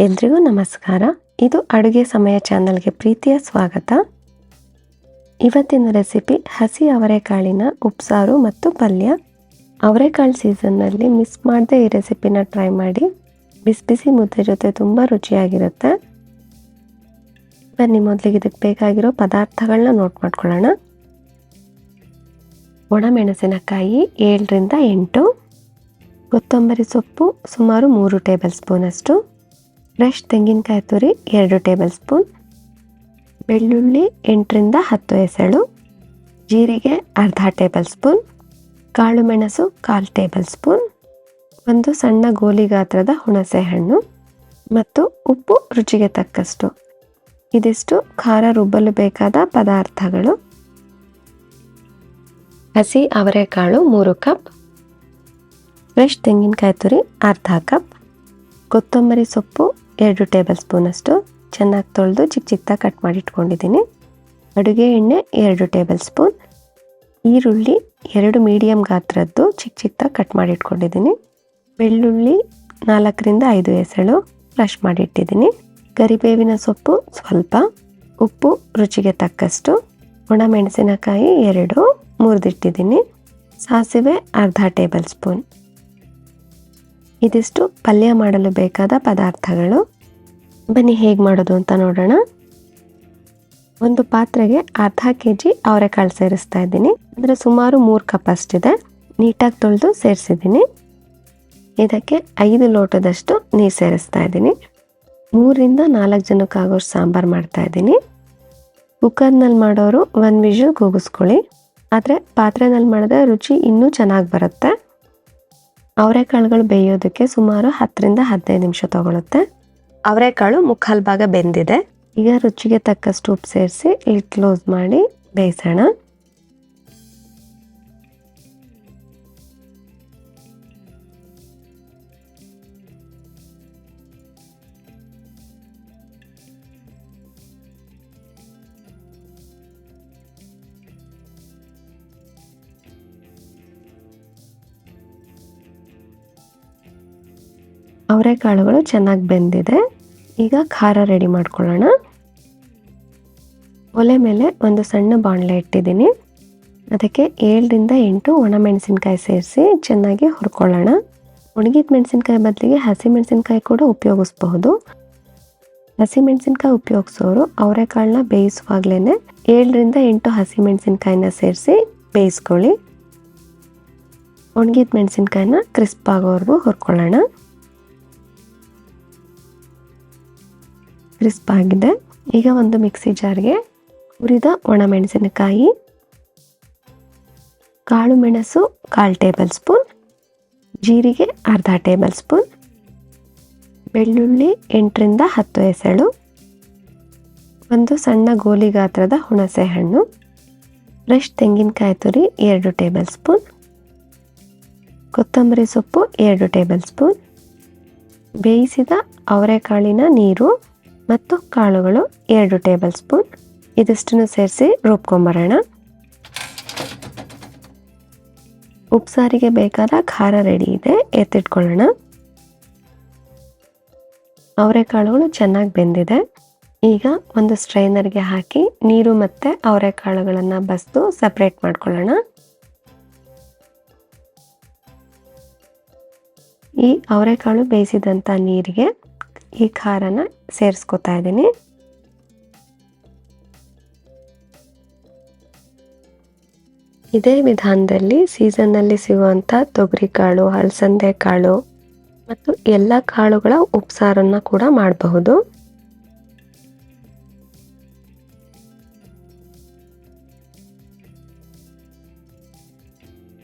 ಎಲ್ರಿಗೂ ನಮಸ್ಕಾರ. ಇದು ಅಡುಗೆ ಸಮಯ ಚಾನಲ್ಗೆ ಪ್ರೀತಿಯ ಸ್ವಾಗತ. ಇವತ್ತಿನ ರೆಸಿಪಿ ಹಸಿ ಅವರೆಕಾಳಿನ ಉಪ್ಸಾರು ಮತ್ತು ಪಲ್ಯ. ಅವರೆಕಾಳು ಸೀಸನ್ನಲ್ಲಿ ಮಿಸ್ ಮಾಡದೆ ಈ ರೆಸಿಪಿನ ಟ್ರೈ ಮಾಡಿ. ಬಿಸಿ ಬಿಸಿ ಮುದ್ದೆ ಜೊತೆ ತುಂಬ ರುಚಿಯಾಗಿರುತ್ತೆ. ಬನ್ನಿ, ಮೊದಲಿಗೆ ಇದಕ್ಕೆ ಬೇಕಾಗಿರೋ ಪದಾರ್ಥಗಳನ್ನ ನೋಟ್ ಮಾಡ್ಕೊಳ್ಳೋಣ. ಒಣಮೆಣಸಿನಕಾಯಿ ಏಳರಿಂದ ಎಂಟು. ಕೊತ್ತಂಬರಿ ಸೊಪ್ಪು ಸುಮಾರು ಮೂರು ಟೇಬಲ್ ಸ್ಪೂನಷ್ಟು. ಫ್ರೆಶ್ ತೆಂಗಿನಕಾಯಿ ತುರಿ, ಎರಡು ಟೇಬಲ್ ಸ್ಪೂನ್, ಬೆಳ್ಳುಳ್ಳಿ ಎಂಟರಿಂದ ಹತ್ತು ಎಸಳು, ಜೀರಿಗೆ ಅರ್ಧ ಟೇಬಲ್ ಸ್ಪೂನ್, ಕಾಳು ಮೆಣಸು ಕಾಲು ಟೇಬಲ್ ಸ್ಪೂನ್, ಒಂದು ಸಣ್ಣ ಗೋಲಿ ಗಾತ್ರದ ಹುಣಸೆ ಹಣ್ಣು ಮತ್ತು ಉಪ್ಪು ರುಚಿಗೆ ತಕ್ಕಷ್ಟು. ಇದಿಷ್ಟು ಖಾರ ರುಬ್ಬಲು ಬೇಕಾದ ಪದಾರ್ಥಗಳು. ಹಸಿ ಅವರೆಕಾಳು ಮೂರು ಕಪ್. ಫ್ರೆಶ್ ತೆಂಗಿನಕಾಯಿ ತುರಿ ಅರ್ಧ ಕಪ್. ಕೊತ್ತಂಬರಿ ಸೊಪ್ಪು ಎರಡು ಟೇಬಲ್ ಸ್ಪೂನಷ್ಟು ಚೆನ್ನಾಗಿ ತೊಳೆದು ಚಿಕ್ಕ ಚಿಕ್ಕದಾಗಿ ಕಟ್ ಮಾಡಿ ಇಟ್ಕೊಂಡಿದ್ದೀನಿ. ಅಡುಗೆ ಎಣ್ಣೆ ಎರಡು ಟೇಬಲ್ ಸ್ಪೂನ್. ಈರುಳ್ಳಿ ಎರಡು ಮೀಡಿಯಮ್ ಗಾತ್ರದ್ದು ಚಿಕ್ಕ ಚಿಕ್ಕದಾಗಿ ಕಟ್ ಮಾಡಿ ಇಟ್ಕೊಂಡಿದ್ದೀನಿ. ಬೆಳ್ಳುಳ್ಳಿ ನಾಲ್ಕರಿಂದ ಐದು ಎಸಳು ಫ್ರಶ್ ಮಾಡಿಟ್ಟಿದ್ದೀನಿ ಕರಿಬೇವಿನ ಸೊಪ್ಪು ಸ್ವಲ್ಪ, ಉಪ್ಪು ರುಚಿಗೆ ತಕ್ಕಷ್ಟು ಒಣಮೆಣಸಿನಕಾಯಿ ಎರಡು ಮುರಿದಿಟ್ಟಿದ್ದೀನಿ ಸಾಸಿವೆ ಅರ್ಧ ಟೇಬಲ್ ಸ್ಪೂನ್. ಇದಿಷ್ಟು ಪಲ್ಯ ಮಾಡಲು ಬೇಕಾದ ಪದಾರ್ಥಗಳು. ಬನ್ನಿ, ಹೇಗೆ ಮಾಡೋದು ಅಂತ ನೋಡೋಣ. ಒಂದು ಪಾತ್ರೆಗೆ ಅರ್ಧ ಕೆ ಜಿ ಅವರೆಕಾಳು ಸೇರಿಸ್ತಾ ಇದ್ದೀನಿ. ಅಂದರೆ ಸುಮಾರು ಮೂರು ಕಪ್ ಅಷ್ಟಿದೆ. ನೀಟಾಗಿ ತೊಳೆದು ಸೇರಿಸಿದ್ದೀನಿ. ಇದಕ್ಕೆ ಐದು ಲೋಟದಷ್ಟು ನೀರು ಸೇರಿಸ್ತಾ ಇದ್ದೀನಿ. ಮೂರಿಂದ ನಾಲ್ಕು ಜನಕ್ಕಾಗೋಷ್ಟು ಸಾಂಬಾರು ಮಾಡ್ತಾ ಇದ್ದೀನಿ. ಕುಕ್ಕರ್ನಲ್ಲಿ ಮಾಡೋರು ಒಂದು ವಿಷಲ್ ಕೂಗಿಸ್ಕೊಳ್ಳಿ. ಆದರೆ ಪಾತ್ರೆನಲ್ಲಿ ಮಾಡಿದ್ರೆ ರುಚಿ ಇನ್ನೂ ಚೆನ್ನಾಗಿ ಬರುತ್ತೆ. ಅವರೆಕಾಳುಗಳು ಬೇಯೋದಕ್ಕೆ ಸುಮಾರು ಹತ್ತರಿಂದ ಹದಿನೈದು ನಿಮಿಷ ತಗೊಳುತ್ತೆ. ಅವರೆಕಾಳು ಮುಕ್ಕಾಲು ಭಾಗ ಬೆಂದಿದೆ. ಈಗ ರುಚಿಗೆ ತಕ್ಕಷ್ಟು ಉಪ್ಪು ಸೇರಿಸಿ ಇಲ್ಲಿ ಕ್ಲೋಸ್ ಮಾಡಿ ಬೇಯಿಸೋಣ. ಅವರೆಕಾಳುಗಳು ಚೆನ್ನಾಗಿ ಬೆಂದಿದೆ. ಈಗ ಖಾರ ರೆಡಿ ಮಾಡ್ಕೊಳ್ಳೋಣ. ಒಲೆ ಮೇಲೆ ಒಂದು ಸಣ್ಣ ಬಾಣಲೆ ಇಟ್ಟಿದ್ದೀನಿ. ಅದಕ್ಕೆ ಏಳರಿಂದ ಎಂಟು ಒಣಮೆಣಸಿನ್ಕಾಯಿ ಸೇರಿಸಿ ಚೆನ್ನಾಗಿ ಹುರ್ಕೊಳ್ಳೋಣ. ಒಣಗಿದ ಮೆಣಸಿನ್ಕಾಯಿ ಬದಲಿಗೆ ಹಸಿ ಮೆಣಸಿನ್ಕಾಯಿ ಕೂಡ ಉಪಯೋಗಿಸ್ಬಹುದು. ಹಸಿ ಮೆಣಸಿನ್ಕಾಯಿ ಉಪಯೋಗಿಸೋರು ಅವರೆಕಾಳನ್ನ ಬೇಯಿಸುವಾಗಲೇ ಏಳರಿಂದ ಎಂಟು ಹಸಿ ಮೆಣಸಿನ್ಕಾಯಿನ ಸೇರಿಸಿ ಬೇಯಿಸ್ಕೊಳ್ಳಿ. ಒಣಗಿದ ಮೆಣಸಿನ್ಕಾಯಿನ ಕ್ರಿಸ್ಪ್ ಆಗೋವರೆಗೂ ಹುರ್ಕೊಳ್ಳೋಣ. ಕ್ರಿಸ್ಪ್ ಆಗಿದೆ ಈಗ ಒಂದು ಮಿಕ್ಸಿ ಜಾರ್ಗೆ ಹುರಿದ ಒಣಮೆಣಸಿನಕಾಯಿ ಕಾಳು ಮೆಣಸು, ಕಾಲು ಟೇಬಲ್ ಸ್ಪೂನ್, ಜೀರಿಗೆ ಅರ್ಧ ಟೇಬಲ್ ಸ್ಪೂನ್, ಬೆಳ್ಳುಳ್ಳಿ ಎಂಟರಿಂದ ಹತ್ತು ಎಸಳು, ಒಂದು ಸಣ್ಣ ಗೋಲಿ ಗಾತ್ರದ ಹುಣಸೆ ಹಣ್ಣು, ಫ್ರೆಶ್ ತೆಂಗಿನಕಾಯಿ ತುರಿ ಎರಡು ಟೇಬಲ್ ಸ್ಪೂನ್, ಕೊತ್ತಂಬರಿ ಸೊಪ್ಪು ಎರಡು ಟೇಬಲ್ ಸ್ಪೂನ್, ಬೇಯಿಸಿದ ಅವರೆಕಾಳಿನ ನೀರು ಮತ್ತು ಕಾಳುಗಳು ಎರಡು ಟೇಬಲ್ ಸ್ಪೂನ್. ಇದಿಷ್ಟನ್ನು ಸೇರಿಸಿ ರುಬ್ಕೊಂಬರೋಣ. ಉಪ್ಸಾರಿಗೆ ಬೇಕಾದ ಖಾರ ರೆಡಿ ಇದೆ, ಎತ್ತಿಟ್ಕೊಳ್ಳೋಣ. ಅವರೆಕಾಳುಗಳು ಚೆನ್ನಾಗಿ ಬೆಂದಿದೆ. ಈಗ ಒಂದು ಸ್ಟ್ರೈನರ್ಗೆ ಹಾಕಿ ನೀರು ಮತ್ತು ಅವರೆಕಾಳುಗಳನ್ನು ಬಸ್ದು ಸಪ್ರೇಟ್ ಮಾಡ್ಕೊಳ್ಳೋಣ. ಈ ಅವರೆಕಾಳು ಬೇಯಿಸಿದಂಥ ನೀರಿಗೆ ಈ ಖಾರನ ಸೇರಿಸ್ಕೊತಾ ಇದ್ದೀನಿ. ಇದೇ ವಿಧಾನದಲ್ಲಿ ಸೀಸನ್ನಲ್ಲಿ ಸಿಗುವಂಥ ತೊಗರಿಕಾಳು ಹಲಸಂದೆ ಕಾಳು ಮತ್ತು ಎಲ್ಲ ಕಾಳುಗಳ ಉಪ್ಸಾರನ್ನು ಕೂಡ ಮಾಡಬಹುದು.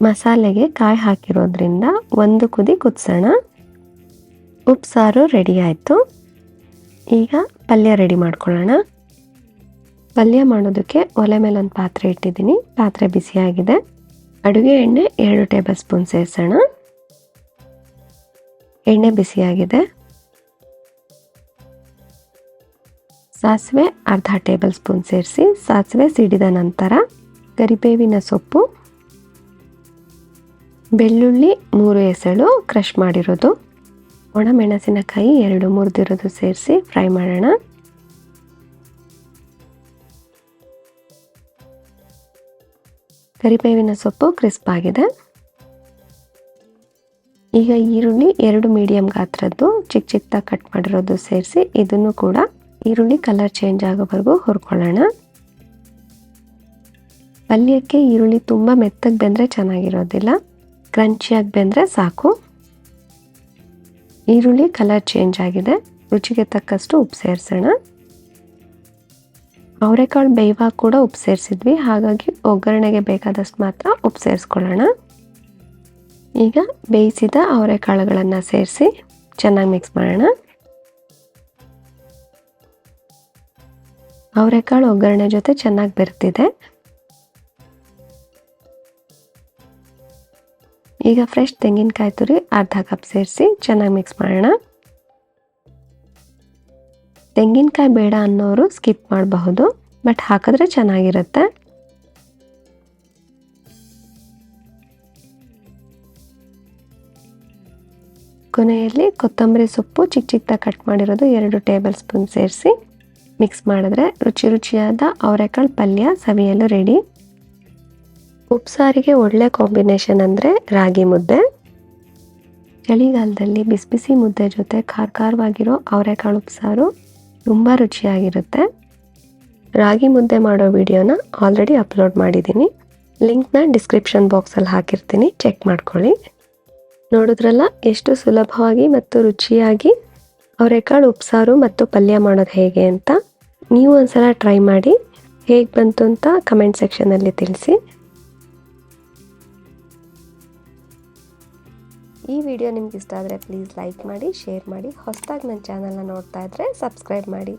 ಮಸಾಲೆಗೆ ಕಾಯಿ ಹಾಕಿರೋದ್ರಿಂದ ಒಂದು ಕುದಿ ಕುದಿಸೋಣ. ಉಪ್ಸಾರು ರೆಡಿ ಆಯಿತು. ಈಗ ಪಲ್ಯ ರೆಡಿ ಮಾಡ್ಕೊಳ್ಳೋಣ. ಪಲ್ಯ ಮಾಡೋದಕ್ಕೆ ಒಲೆ ಮೇಲೆ ಒಂದು ಪಾತ್ರೆ ಇಟ್ಟಿದ್ದೀನಿ. ಪಾತ್ರೆ ಬಿಸಿಯಾಗಿದೆ. ಅಡುಗೆ ಎಣ್ಣೆ ಎರಡು ಟೇಬಲ್ ಸ್ಪೂನ್ ಸೇರಿಸೋಣ. ಎಣ್ಣೆ ಬಿಸಿಯಾಗಿದೆ. ಸಾಸಿವೆ ಅರ್ಧ ಟೇಬಲ್ ಸ್ಪೂನ್ ಸೇರಿಸಿ, ಸಾಸಿವೆ ಸಿಡಿದ ನಂತರ ಕರಿಬೇವಿನ ಸೊಪ್ಪು, ಬೆಳ್ಳುಳ್ಳಿ ಮೂರು ಎಸಳು, ಕ್ರಷ್ ಮಾಡಿರೋದು. ಒಣ ಮೆಣಸಿನಕಾಯಿ ಎರಡು ಮುರಿದಿರೋದು ಸೇರಿಸಿ ಫ್ರೈ ಮಾಡೋಣ. ಕರಿಬೇವಿನ ಸೊಪ್ಪು ಕ್ರಿಸ್ಪ್ ಆಗಿದೆ. ಈಗ ಈರುಳ್ಳಿ ಎರಡು ಮೀಡಿಯಂ ಗಾತ್ರದ್ದು ಚಿಕ್ಕ ಚಿಕ್ಕ ಕಟ್ ಮಾಡಿರೋದು ಸೇರಿಸಿ ಇದನ್ನು ಕೂಡ ಈರುಳ್ಳಿ ಕಲರ್ ಚೇಂಜ್ ಆಗೋವರೆಗೂ ಹುರ್ಕೊಳ್ಳೋಣ. ಪಲ್ಯಕ್ಕೆ ಈರುಳ್ಳಿ ತುಂಬ ಮೆತ್ತಗೆ ಬೆಂದರೆ ಚೆನ್ನಾಗಿರೋದಿಲ್ಲ. ಕ್ರಂಚಿಯಾಗಿ ಬೆಂದರೆ ಸಾಕು. ಈರುಳ್ಳಿ ಕಲರ್ ಚೇಂಜ್ ಆಗಿದೆ. ರುಚಿಗೆ ತಕ್ಕಷ್ಟು ಉಪ್ಪು ಸೇರಿಸೋಣ. ಅವರೆಕಾಳು ಬೇಯ್ವಾಗ ಕೂಡ ಉಪ್ಪು ಸೇರಿಸಿದ್ವಿ. ಹಾಗಾಗಿ ಒಗ್ಗರಣೆಗೆ ಬೇಕಾದಷ್ಟು ಮಾತ್ರ ಉಪ್ಪು ಸೇರಿಸ್ಕೊಳ್ಳೋಣ. ಈಗ ಬೇಯಿಸಿದ ಅವರೆಕಾಳುಗಳನ್ನು ಸೇರಿಸಿ ಚೆನ್ನಾಗಿ ಮಿಕ್ಸ್ ಮಾಡೋಣ. ಅವರೆಕಾಳು ಒಗ್ಗರಣೆ ಜೊತೆ ಚೆನ್ನಾಗಿ ಬೆರ್ತಿದೆ. ಈಗ ಫ್ರೆಶ್ ತೆಂಗಿನಕಾಯಿ ತುರಿ ಅರ್ಧ ಕಪ್ ಸೇರಿಸಿ ಚೆನ್ನಾಗಿ ಮಿಕ್ಸ್ ಮಾಡೋಣ. ತೆಂಗಿನಕಾಯಿ ಬೇಡ ಅನ್ನೋರು ಸ್ಕಿಪ್ ಮಾಡಬಹುದು ಬಟ್ ಹಾಕಿದ್ರೆ ಚೆನ್ನಾಗಿರುತ್ತೆ. ಕೊನೆಯಲ್ಲಿ ಕೊತ್ತಂಬರಿ ಸೊಪ್ಪು ಚಿಕ್ಕ ಚಿಕ್ಕದಾಗಿ ಕಟ್ ಮಾಡಿರೋದು ಎರಡು ಟೇಬಲ್ ಸ್ಪೂನ್ ಸೇರಿಸಿ ಮಿಕ್ಸ್ ಮಾಡಿದ್ರೆ ರುಚಿ ರುಚಿಯಾದ ಅವರೆಕಾಳು ಪಲ್ಯ ಸವಿಯಲು ರೆಡಿ ಉಪ್ಸಾರಿಗೆ ಒಳ್ಳೆ ಕಾಂಬಿನೇಷನ್ ಅಂದರೆ ರಾಗಿ ಮುದ್ದೆ. ಚಳಿಗಾಲದಲ್ಲಿ ಬಿಸಿ ಬಿಸಿ ಮುದ್ದೆ ಜೊತೆ ಖಾರ ಖಾರವಾಗಿರೋ ಅವರೆಕಾಳು ಉಪ್ಸಾರು ತುಂಬ ರುಚಿಯಾಗಿರುತ್ತೆ. ರಾಗಿ ಮುದ್ದೆ ಮಾಡೋ ವಿಡಿಯೋನ ಆಲ್ರೆಡಿ ಅಪ್ಲೋಡ್ ಮಾಡಿದ್ದೀನಿ. ಲಿಂಕ್ನ ಡಿಸ್ಕ್ರಿಪ್ಷನ್ ಬಾಕ್ಸಲ್ಲಿ ಹಾಕಿರ್ತೀನಿ, ಚೆಕ್ ಮಾಡ್ಕೊಳ್ಳಿ. ನೋಡಿದ್ರಲ್ಲ, ಎಷ್ಟು ಸುಲಭವಾಗಿ ಮತ್ತು ರುಚಿಯಾಗಿ ಅವರೆಕಾಳು ಉಪ್ಸಾರು ಮತ್ತು ಪಲ್ಯ ಮಾಡೋದು ಹೇಗೆ ಅಂತ ನೀವು ಒಂದ್ಸಲ ಟ್ರೈ ಮಾಡಿ, ಹೇಗೆ ಬಂತು ಅಂತ ಕಮೆಂಟ್ ಸೆಕ್ಷನಲ್ಲಿ ತಿಳಿಸಿ. ಈ ವಿಡಿಯೋ ನಿಮ್ಗೆ ಇಷ್ಟ ಆದರೆ ಪ್ಲೀಸ್ ಲೈಕ್ ಮಾಡಿ ಶೇರ್ ಮಾಡಿ. ಹೊಸದಾಗಿ ನನ್ನ ಚಾನಲ್ನ ನೋಡ್ತಾ ಇದ್ದರೆ ಸಬ್ಸ್ಕ್ರೈಬ್ ಮಾಡಿ.